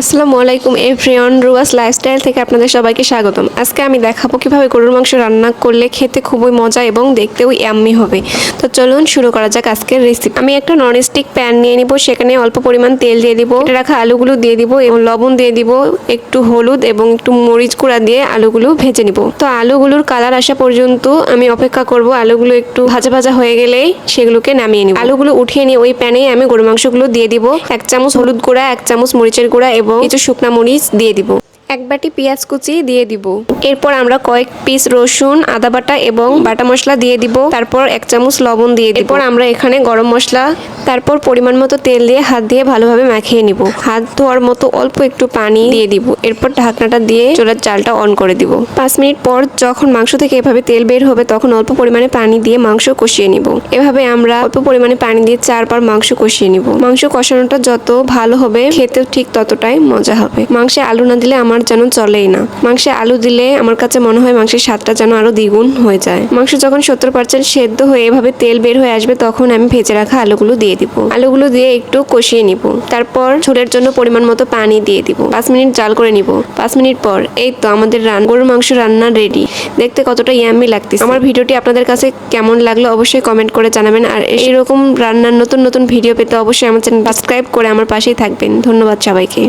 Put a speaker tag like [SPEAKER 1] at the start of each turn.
[SPEAKER 1] আসসালামু আলাইকুম everyone, রুয়াস lifestyle থেকে আপনাদের সবাইকে স্বাগতম। আজকে আমি দেখাবো কীভাবে গরুর মাংস রান্না করলে খেতে খুবই মজা এবং দেখতেও ইয়াম্মি হবে। তো চলুন শুরু করা যাক আজকের রেসিপি আমি একটা ননস্টিক প্যান নিয়ে নিব, সেখানে অল্প পরিমাণ তেল দিয়ে দিব। কেটে রাখা আলুগুলো দিয়ে দিব এবং লবণ দিয়ে দিব, একটু হলুদ এবং একটু মরিচ গুঁড়া দিয়ে আলুগুলো ভেজে নিব। তো আলুগুলোর কালার আসা পর্যন্ত আমি অপেক্ষা করব, আলুগুলো একটু ভাজা ভাজা হয়ে গেলেই সেগুলোকে নামিয়ে নিব। আলুগুলো উঠিয়ে নিয়ে ওই প্যানে আমি গরু মাংসগুলো দিয়ে দিব। এক চামচ হলুদ গুঁড়া, এক চামচ মরিচের গুঁড়া এবং কিছু শুকনা মরিচ দিয়ে দিব। এক বাটি পেঁয়াজ কুচি দিয়ে দিব। এরপর আমরা কয়েক পিস রসুন আদা বাটা এবং বাটা মশলা দিয়ে দিব। তারপর এক চামচ লবণ দিয়ে দিব। এরপর আমরা এখানে গরম মশলা তারপর পরিমাণ মতো তেল দিয়ে হাত দিয়ে ভালোভাবে মাখিয়ে নিব। হাত ধোয়ার মতো অল্প একটু পানি দিয়ে দিব। এরপর ঢাকনাটা দিয়ে চোলার চালটা অন করে দিব। পাঁচ মিনিট পর যখন মাংস থেকে এভাবে তেল বের হবে তখন অল্প পরিমাণে পানি দিয়ে মাংস কষিয়ে নিব। এভাবে আমরা অল্প পরিমাণে পানি দিয়ে চারবার মাংস কষিয়ে নিব। মাংস কষানোটা যত ভালো হবে খেতেও ঠিক ততটাই মজা হবে। মাংসে আলু না দিলে আমার যেন চলেই না। মাংসে আলু দিলে আমার কাছে মনে হয় মাংসের স্বাদটা যেন আরও দ্বিগুণ হয়ে যায়। মাংস যখন সত্তর পার্সেন্ট সেদ্ধ হয়ে এভাবে তেল বের হয়ে আসবে তখন আমি ভেজে রাখা আলুগুলো দিয়ে দিব। আলুগুলো দিয়ে একটু কষিয়ে নিব। তারপর ঝোলের জন্য পরিমাণ মতো পানি দিয়ে দিব। পাঁচ মিনিট জাল করে নিব। পাঁচ মিনিট পর এই তো আমাদের রান গরুর মাংস রান্না রেডি দেখতে কতটা ইয়ামি লাগতেছে। আমার ভিডিওটি আপনাদের কাছে কেমন লাগল অবশ্যই কমেন্ট করে জানাবেন। আর এইরকম রান্নার নতুন নতুন ভিডিও পেতে অবশ্যই আমার চ্যানেল সাবস্ক্রাইব করে আমার পাশেই থাকবেন। ধন্যবাদ সবাইকে।